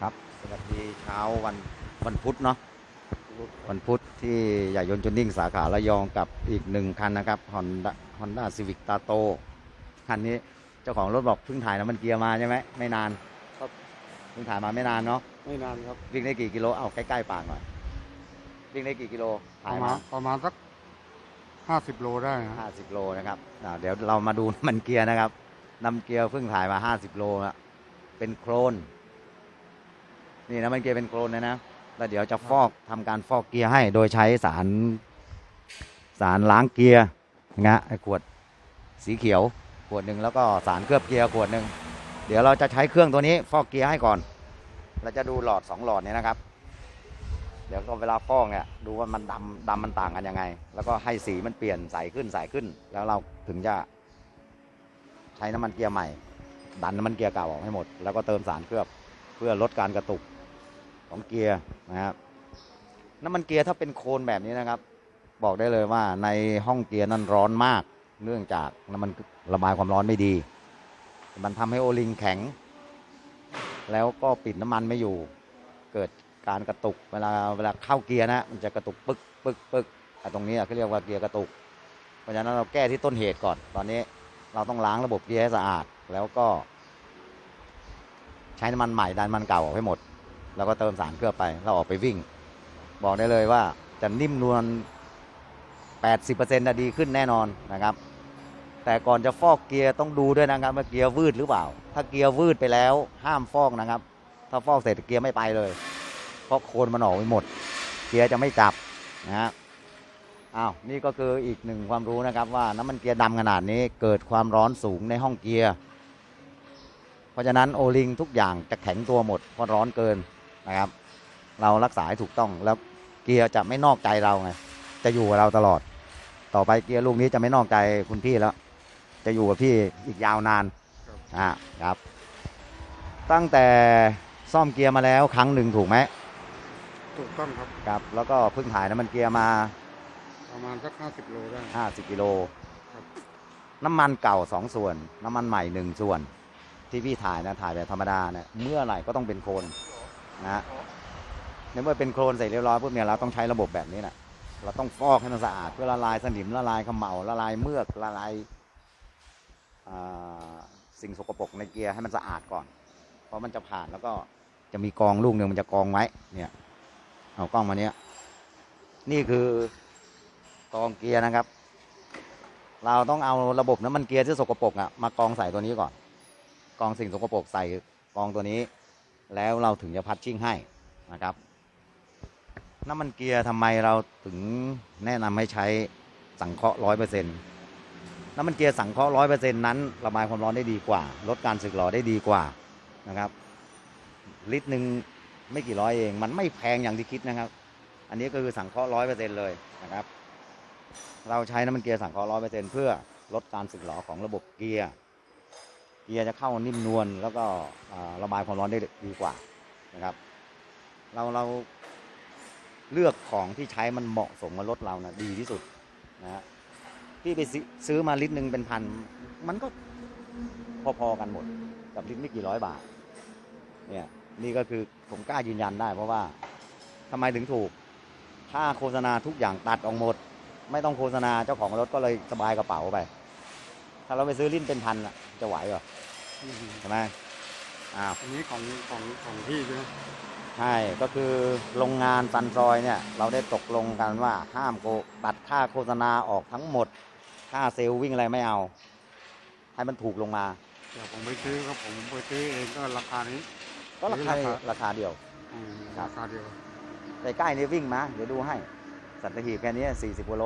ครับ สวัสดีเช้าวันวันพุธเนาะวันพุธที่ใหญ่ยนต์จุนนิ่งสาขาระยองกับอีกหนึ่งคันนะครับ Honda Honda Civic t a t o คันนี้เจ้าของรถบอกเพิ่งถ่ายน้ำมันเกียร์มาใช่ไหมไม่นานครับเพิ่งถ่ายมาไม่นานเนาะไม่นานครับวิ่งได้กี่กิโลเอาใกล้ๆปากหน่อยวิ่งได้กี่กิโลปถ่ายระมามาณประมาณสักห้าสิบโลได้นะห้าสิบโลนะครับอ่าเดี๋ยวเรามาดูน้ำมันเกียร์นะครับน้ำเกียร์เพิ่งถ่ายมาห้าสิบโลละเป็นโครน นี่น้ำมันเกียร์เป็นโครนเลยนะแล้วเดี๋ยวจะฟอกทำการฟอกเกียร์ให้ โดยใช้สารสารล้างเกียร์นะฮะไอ้ขวดสีเขียวขวดหนึ่งแล้วก็สารเคลือบเกียร์ขวดหนึ่งเดี๋ยวเราจะใช้เครื่องตัวนี้ฟอกเกียร์ให้ก่อน เราจะดูหลอดสองหลอดเนี่ยนะครับ เดี๋ยวก็เวลาฟอกเนี่ยดูว่ามันดำดำมันต่างกันยังไง แล้วก็ให้สีมันเปลี่ยนใสขึ้นใสขึ้น แล้วเราถึงจะใช้น้ำมันเกียร์ใหม่ ดันน้ำมันเกียร์เก่าออกให้หมด แล้วก็เติมสารเคลือบเพื่อลดการกระตุก ของเกียร์นะครับน้ำมันเกียร์ถ้าเป็นโคลนแบบนี้นะครับ บอกได้เลยว่าในห้องเกียร์นั้นร้อนมาก เนื่องจากน้ำมันระบายความร้อนไม่ดี มันทำให้โอลิงแข็ง แล้วก็ปิดน้ำมันไม่อยู่ เกิดการกระตุกเวลาเวลาเข้าเกียร์นะมันจะกระตุกปึ๊กปึ๊กปึ๊กอ่ตรงนี้เขาเรียกว่าเกียร์กระตุก เพราะฉะนั้นเราแก้ที่ต้นเหตุก่อน ตอนนี้เราต้องล้างระบบเกียร์ให้สะอาด แล้วก็ ใช้น้ำมันใหม่ดันมันเก่าออกให้หมด แล้วก็เติมสารเคลือบไป เราออกไปวิ่ง บอกได้เลยว่าจะนิ่มนวล 80%นะดีขึ้นแน่นอนนะครับ แต่ก่อนจะฟอกเกียร์ต้องดูด้วยนะครับว่าเกียร์วืดหรือเปล่า ถ้าเกียร์วืดไปแล้วห้ามฟอกนะครับ ถ้าฟอกเสร็จเกียร์ไม่ไปเลย เพราะโคลนมันออกไปหมด เกียร์จะไม่จับนะฮะอ้าวนี่ก็คืออีกหนึ่งความรู้นะครับว่าน้ำมันเกียร์ดำขนาดนี้เกิดความร้อนสูงในห้องเกียร์ เพราะฉะนั้นโอลิงทุกอย่างจะแข็งตัวหมดเพราะร้อนเกิน นะครับ เรารักษาให้ถูกต้องแล้วเกียร์จะไม่นอกใจเราไงจะอยู่กับเราตลอด ต่อไปเกียร์ลูกนี้จะไม่นอกใจคุณพี่แล้ว จะอยู่กับพี่อีกยาวนานอ่าครับ ตั้งแต่ซ่อมเกียร์มาแล้วครั้งหนึ่งถูกไหมถูกต้องครับครับ แล้วก็เพิ่งถ่ายน้ำมันเกียร์มาประมาณสักห้าสิบโลได้50กิโลครับน้ำมันเก่า2ส่วน น้ำมันใหม่1ส่วน ที่พี่ถ่ายนะถ่ายแบบธรรมดาเนี่ยเมื่อไหร่ก็ต้องเป็นโคลน นะฮะในเมื่อเป็นโคลนเสร็จเรียบร้อยปุ๊บเนี่ยเราต้องใช้ระบบแบบนี้แหละเราต้องฟอกให้มันสะอาดเพื่อละลายสนิมละลายขมเหลาละลายเมือกละลายสิ่งสกปรกในเกียร์ให้มันสะอาดก่อน เพราะมันจะผ่านแล้วก็จะมีกองลูกหนึ่งมันจะกองไว้ เนี่ย เอากล้องมาเนี้ย นี่คือกองเกียร์นะครับ เราต้องเอาระบบน้ำมันเกียร์ที่สกปรกอะมากองใส่ตัวนี้ก่อน กองสิ่งสกปรกใส่กองตัวนี้ แล้วเราถึงจะพัดชิ่งให้นะครับน้ำมันเกียร์ทำไมเราถึงแนะนำให้ใช้สังเคราะห์ร้อยเปอร์เซ็นต์น้ำมันเกียร์สังเคราะห์ร้อยเปอร์เซ็นต์นั้นระบายความร้อนได้ดีกว่า ลดการสึกหรอได้ดีกว่านะครับ ลิตรหนึ่งไม่กี่ร้อยเอง มันไม่แพงอย่างที่คิดนะครับ อันนี้ก็คือสังเคราะห์ร้อยเปอร์เซ็นต์เลยนะครับ เราใช้น้ำมันเกียร์สังเคราะห์ร้อยเปอร์เซ็นต์เพื่อลดการสึกหรอของระบบเกียร์ เกียร์จะเข้านิ่มนวลแล้วก็ระบายความร้อนได้ดีกว่านะครับ เราเราเลือกของที่ใช้มันเหมาะสมกับรถเรานะดีที่สุดนะฮะพี่ไปซื้อมาลิตรหนึ่งเป็นพัน มันก็พอๆกันหมด กับลิตรไม่กี่ร้อยบาทเนี่ยนี่ก็คือผมกล้ายืนยันได้ เพราะว่าทำไมถึงถูกถ้าโฆษณาทุกอย่างตัดออกหมด ไม่ต้องโฆษณาเจ้าของรถก็เลยสบายกระเป๋าไป ถ้าเราไปซื้อลิ้นเป็นพันอะจะไหวเหรออืมใช่ไหมอ้าว อันนี้ของของของพี่ใช่ไหมใช่ ก็คือโรงงานซันทรอยเนี่ย เราได้ตกลงกันว่าห้ามโกตัดค่าโฆษณาออกทั้งหมด ค่าเซลล์วิ่งอะไรไม่เอา ให้มันถูกลงมา เดี๋ยวผมไปซื้อครับผมไปซื้อเองก็ราคานี้ ก็ราคาราคา ราคาเดียว อืมครับ ราคาเดียว ใกล้ๆนี่วิ่งมา เดี๋ยวดูให้ สัตหีบแค่นี้40กิโล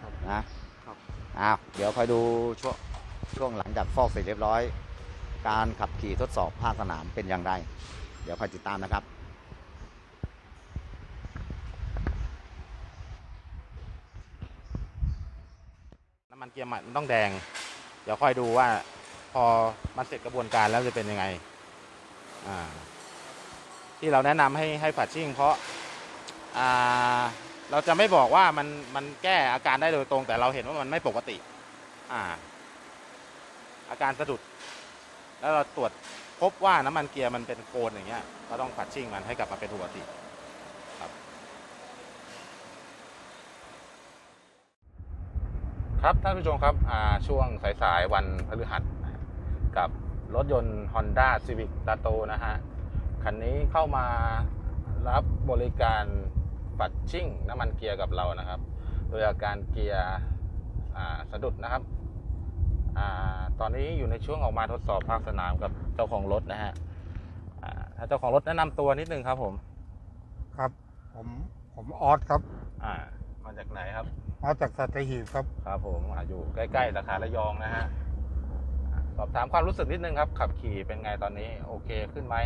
ครับ นะครับ อ้าว เดี๋ยวคอยดูช่วง ช่วงหลังจากฟอกเสร็จเรียบร้อย การขับขี่ทดสอบภาคสนามเป็นอย่างไร เดี๋ยวคอยติดตามนะครับน้ำมันเกียร์ใหม่มันต้องแดง เดี๋ยวค่อยดูว่าพอมันเสร็จกระบวนการแล้วจะเป็นยังไงที่เราแนะนำให้ให้ฝัดชิ่ง เพราะาเราจะไม่บอกว่ามันมันแก้อาการได้โดยตรง แต่เราเห็นว่ามันไม่ปกติ อ่า อาการสะดุด แล้วเราตรวจพบว่าน้ำมันเกียร์มันเป็นโคลนอย่างเงี้ยก็ต้องผัดชิ่งมันให้กลับมาเป็นปกติครับ ครับท่านผู้ชมครับช่วงสายๆวันพฤหัสกับรถยนต์ Honda Civic d a t o นะฮะ คันนี้เข้ามารับบริการปัดชิ่งน้ำมันเกียร์กับเรานะครับ โดยอาการเกียร์สะดุดนะครับ อาตอนนี้อยู่ในช่วงออกมาทดสอบภาคสนามกับเจ้าของรถนะฮะอ่าถ้าเจ้าของรถแนะนำตัวนิดนึงครับผม ครับ ผมผมออสครับ อ่า มาจากไหนครับ มาจากสัตหีบครับ ครับผมอาอยู่ใกล้ๆสาขาระยองนะฮะอ่าสอบถามความรู้สึกนิดนึงครับ ขับขี่เป็นไงตอนนี้ โอเคขึ้นไหม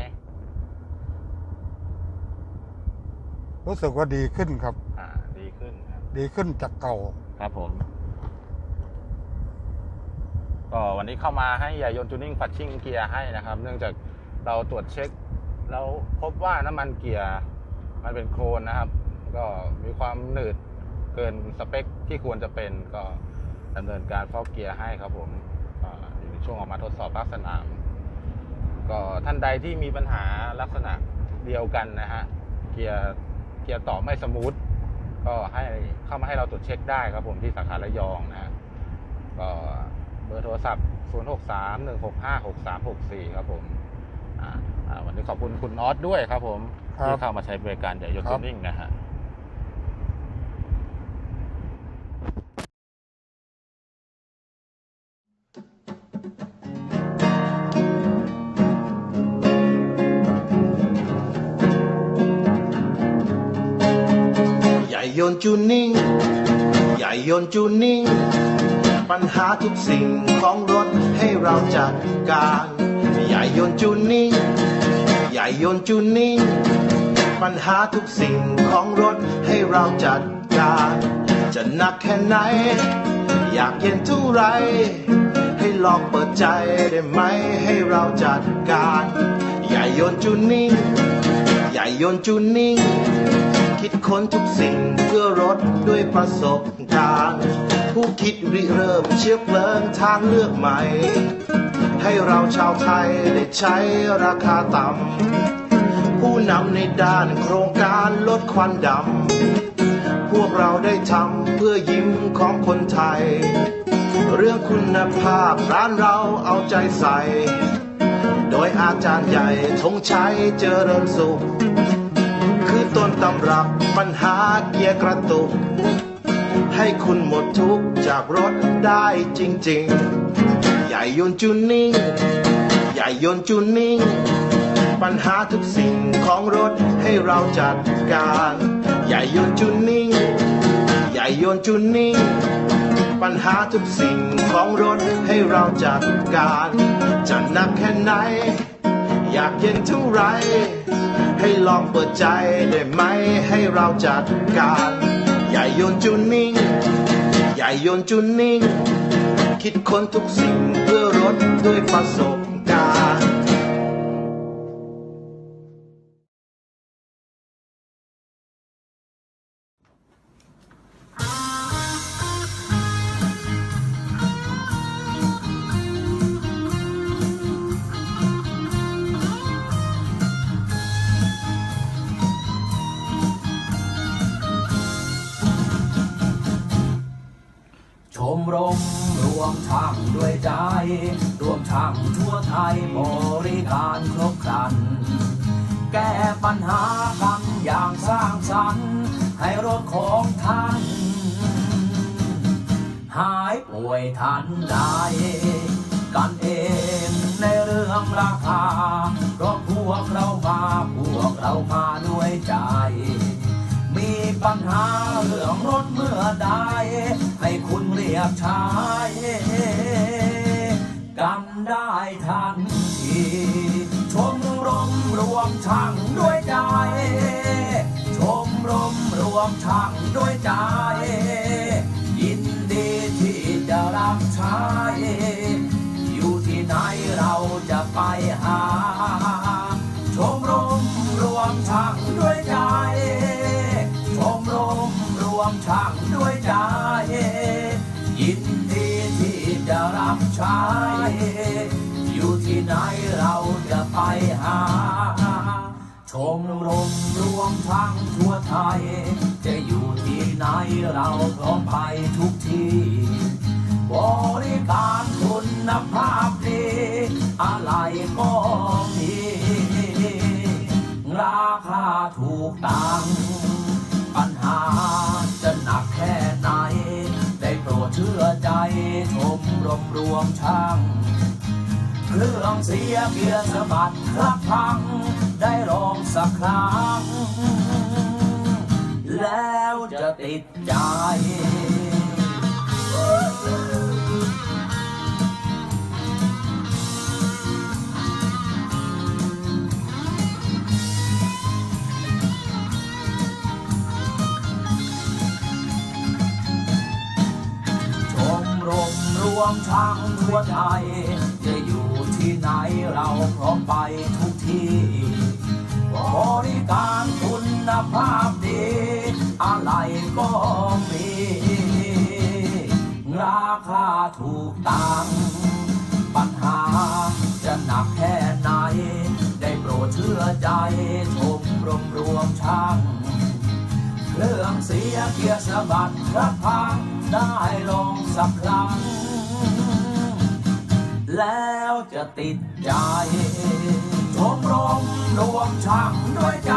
รู้สึกว่าดีขึ้นครับ อ่า ดีขึ้นครับดีขึ้นจากเก่า ครับผม ก็วันนี้เข้ามาให้ยายยนต์จูนิ่งปัดชิ่งเกียร์ให้นะครับ เนื่องจากเราตรวจเช็คแล้วพบว่าน้ำมันเกียร์มันเป็นโคลนนะครับ ก็มีความหนืดเกินสเปคที่ควรจะเป็นก็ดำเนินการฟอกเกียร์ให้ครับผมอยู่ในช่วงออกมาทดสอบภาคสนาม ก็ท่านใดที่มีปัญหาลักษณะเดียวกันนะฮะเกียร์เกียร์ต่อไม่สมูทก็ให้เข้ามาให้เราตรวจเช็คได้ครับผมที่สาขาระยองนะก็ เบอร์โทรศัพท์ 0 6 3 1 6 5 6 3 6 4 ครับผมอ่าอ่าวันนี้ขอบคุณคุณนอตด้วยครับผมครับที่เข้ามาใช้บริการเดี๋ยวยนครัต์บนิ่งนะฮะใหญ่ยนต์จูนิ่งใหญ่ยนต์จูนิ่ง ปัญหาทุกสิ่งของรถให้เราจัดการใหญ่ยนจูนิ่งใหญ่ยนจูนิ่งปัญหาทุกสิ่งของรถให้เราจัดการ จะหนักแค่ไหน อยากเย็นเท่าไร ให้ลองเปิดใจได้ไหมให้เราจัดการใหญ่ยนจูนิ่งใหญ่ยนจูนิ่งคิดค้นทุกสิ่งเพื่อรถด้วยประสบการณ์ ผู้คิดริเริ่มเชื้อเพลิงทางเลือกใหม่ ให้เราชาวไทยได้ใช้ราคาต่ำผู้นำในด้านโครงการลดควันดำพวกเราได้ทำเพื่อยิ้มของคนไทย เรื่องคุณภาพร้านเราเอาใจใส่ โดยอาจารย์ใหญ่ธงชัยเจริญสุข คือต้นตำรับปัญหาเกียร์กระตุก ให้คุณหมดทุกจากรถได้จริงๆ ใหญ่ยนจูนิ่ง ใหญ่ยนจูนิ่ง ปัญหาทุกสิ่งของรถให้เราจัดการ ใหญ่ยนจูนิ่ง ใหญ่ยนจูนิ่ง ปัญหาทุกสิ่งของรถให้เราจัดการ จะหนักแค่ไหน อยากเย็นเท่าไรให้ลองเปิดใจได้ไหมให้เราจัดการ ใหญ่ยนจูนิ่ง ใหญ่ยนจูนิ่ง คิดค้นทุกสิ่งเพื่อรถด้วยประสบ ด้วยใจ รวมช่างทั่วไทยบริการครบครัน แก้ปัญหากันอย่างสร้างสรรค์ ให้รถของท่าน หายป่วยทันใดกันเองในเรื่องราคาเพราะพวกเรามาพวกเรามาด้วยใจ ปัญหาเรื่องรถเมื่อใดให้คุณเรียกใช้กันได้ทันทีชมรมรวมช่างด้วยใจ ชมรมรวมช่างด้วยใจ ยินดีที่จะรับใช้อยู่ที่ไหนเราจะไปหา ดีที่จะรับใช้อยู่ที่ไหนเราจะไปหา ชมรมรวมทั้งทั่วไทย จะอยู่ที่ไหนเราพร้อมไปทุกที่บริการคุณภาพดีอะไรก็มีราคาถูกตังค์ปัญหาจะหนักแค่ไหน ได้โปรดเชื่อใจชม รวมรวมช่างเครื่องเสียเกียร์สะบัดคลักพัง ได้ลองสักครั้ง แล้วจะติดใจ วมช่างทั่วไทย จะอยู่ที่ไหนเราพร้อมไปทุกที่บริการคุณภาพดี อะไรก็มี ราคาถูกตังค์ปัญหาจะหนักแค่ไหน ได้โปรดเชื่อใจชมรมรวมช่างเครื่องเสียเกียร์สะบัดกระพังได้ลองสักครั้ง แล้วจะติดใจชมรมรวมช่างด้วยใจ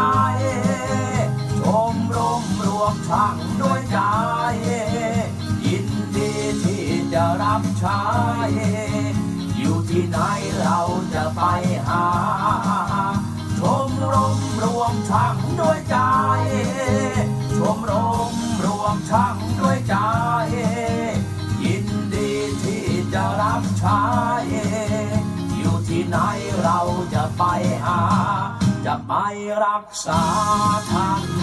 ชมรมรวมช่างด้วยใจ ยินดีที่จะรับใช้อยู่ที่ไหนเราจะไปหา จะไปรักษาท่าน